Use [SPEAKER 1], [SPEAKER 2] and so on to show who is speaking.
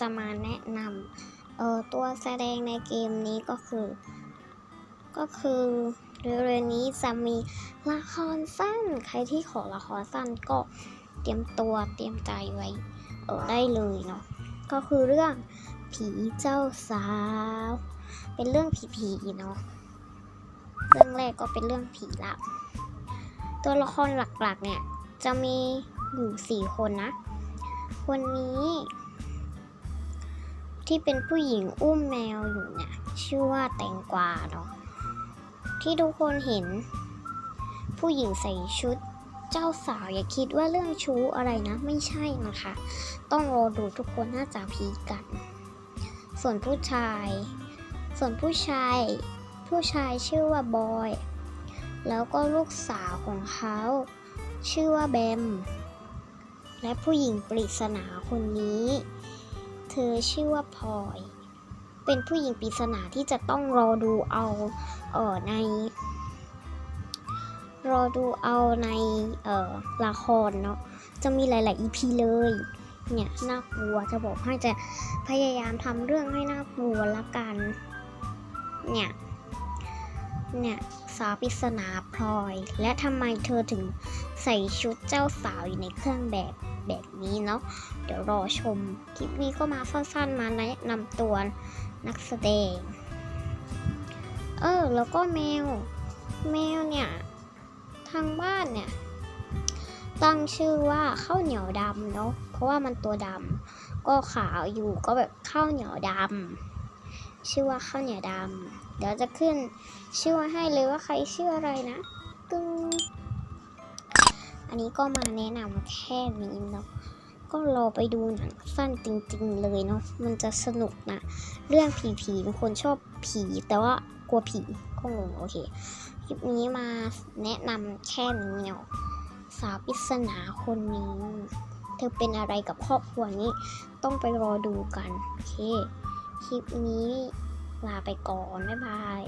[SPEAKER 1] จะมาแนะนำเออตัวแสดงในเกมนี้ก็คือ ก็คือเรื่องนี้จะมีละครสั้น ใครที่ขอละครสั้นก็เตรียมตัวเตรียมใจไว้เออได้เลยเนาะก็คือเรื่องผีเจ้าสาว เป็นเรื่องผีๆเนาะเรื่องแรกก็เป็นเรื่องผีละตัวละครหลักๆเนี่ยจะมี อยู่สี่คนนะ คนนี้ที่เป็นผู้หญิงอุ้มแมวอยู่เนี่ย ชื่อว่าแตงกวาเนาะที่ทุกคนเห็น ผู้หญิงใส่ชุดเจ้าสาวอย่าคิดว่าเรื่องชู้อะไรนะ ไม่ใช่นะคะ ต้องรอดูทุกคนน่าจะพีกัน ส่วนผู้ชาย ส่วนผู้ชาย ผู้ชายชื่อว่าบอย แล้วก็ลูกสาวของเขา ชื่อว่าแบม และผู้หญิงปริศนาคนนี้ เธอชื่อว่าพลอย เป็นผู้หญิงปริศนาที่จะต้องรอดูเอาเออใน รอดูเอาในเอ่อละครเนาะจะมีหลาย ๆ EP เลย เนี่ยน่ากลัวจะบอกให้จะพยายามทำเรื่องให้น่ากลัวละกัน เนี่ย เนี่ยสาวปริศนาพลอย และทำไมเธอถึงใส่ชุดเจ้าสาวอยู่ในเครื่องแบบ แบบนี้เนาะเดี๋ยวรอชม คลิปนี้ก็มาสั้นๆมาแนะนำตัวนักแสดง เออ แล้วก็แมว แมวเนี่ย ทางบ้านเนี่ย ตั้งชื่อว่าข้าวเหนียวดำเนาะเพราะว่ามันตัวดำก็ขาวอยู่ก็แบบข้าวเหนียวดำชื่อว่าข้าวเหนียวดำเดี๋ยวจะขึ้นชื่อให้เลยว่าใครชื่ออะไรนะตึ้ง อันนี้ก็มาแนะนำแค่นี้เนาะก็รอไปดูหนังสั้นจริง ๆ เลยเนาะมันจะสนุกนะ เรื่องผีๆบางคนชอบผี แต่ว่ากลัวผีก็งงโอเคคลิปนี้มาแนะนำแค่นี้เนาะสาวปริศนาคนนี้ เธอเป็นอะไรกับครอบครัวนี้ ต้องไปรอดูกัน โอเค คลิปนี้ลาไปก่อน บ๊ายบาย